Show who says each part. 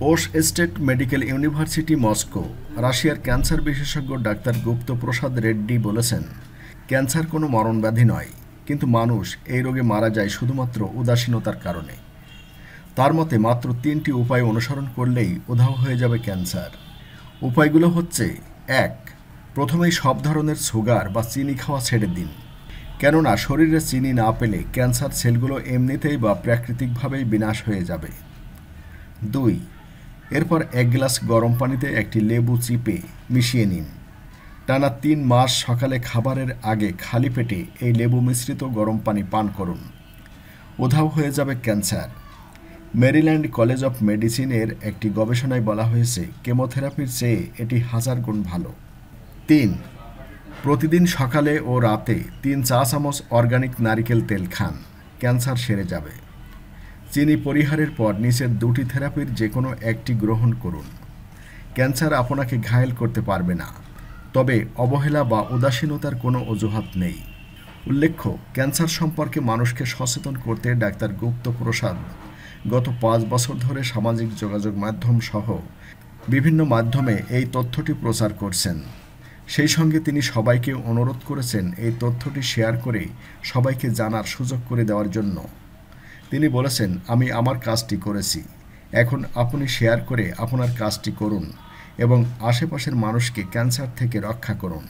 Speaker 1: Osh State Medical University Moscow, রাশিয়ার cancer বিশেষজ্ঞ doctor Gupta Prasad Reddy বলেছেন, ক্যান্সার কোনো মরণব্যাধি নয়, কিন্তু মানুষ এই রোগে মারা যায় শুধুমাত্র উদাসীনতার কারণে। তার মতে মাত্র তিনটি উপায় অনুসরণ করলেই উধাও হয়ে যাবে ক্যান্সার। উপায়গুলো হচ্ছে, এক, প্রথমেই সব ধরনের সুগার বা চিনি খাওয়া ছেড়ে দিন। কেননা শরীরে চিনি না পেলে ক্যান্সার সেলগুলো এমনিতেই বা প্রাকৃতিকভাবেই বিনাশ হয়ে যাবে। দুই এরপর এক গ্লাস গরম পানিতে একটি লেবু চিপে মিশিয়ে নিন। টানা তিন মাস সকালে খাবারের আগে খালি পেটে এই লেবু মিশ্রিত গরম পানি পান করুন। উধাও হয়ে যাবে ক্যান্সার। মেরিল্যান্ড কলেজ অফ মেডিসিনের একটি গবেষণায় বলা হয়েছে, কেমোথেরাপির চেয়ে এটি হাজার গুণ ভালো। তিন, প্রতিদিন সকালে ও রাতে তিন চা চামচ অর্গানিক নারিকেল তেল খান। ক্যান্সার সেরে যাবে। চিনি পরিহারের পর নিচের দুটি থেরাপির যে কোনো একটি গ্রহণ করুন। ক্যান্সার আপনাকে ঘায়েল করতে পারবে না। তবে অবহেলা বা উদাসীনতার কোনো অজুহাত নেই। উল্লেখ্য, ক্যান্সার সম্পর্কে মানুষকে সচেতন করতে ডাক্তার গুপ্ত প্রসাদ গত পাঁচ বছর ধরে সামাজিক যোগাযোগ মাধ্যম সহ বিভিন্ন মাধ্যমে এই তথ্যটি প্রচার করছেন। সেই সঙ্গে তিনি সবাইকে অনুরোধ করেছেন এই তথ্যটি শেয়ার করে সবাইকে জানার সুযোগ করে দেওয়ার জন্য। তিনি বলেছেন, আমি আমার কাজটি করেছি। এখন আপনি শেয়ার করে আপনার কাজটি করুন এবং আশেপাশের মানুষকে ক্যান্সার থেকে রক্ষা করুন।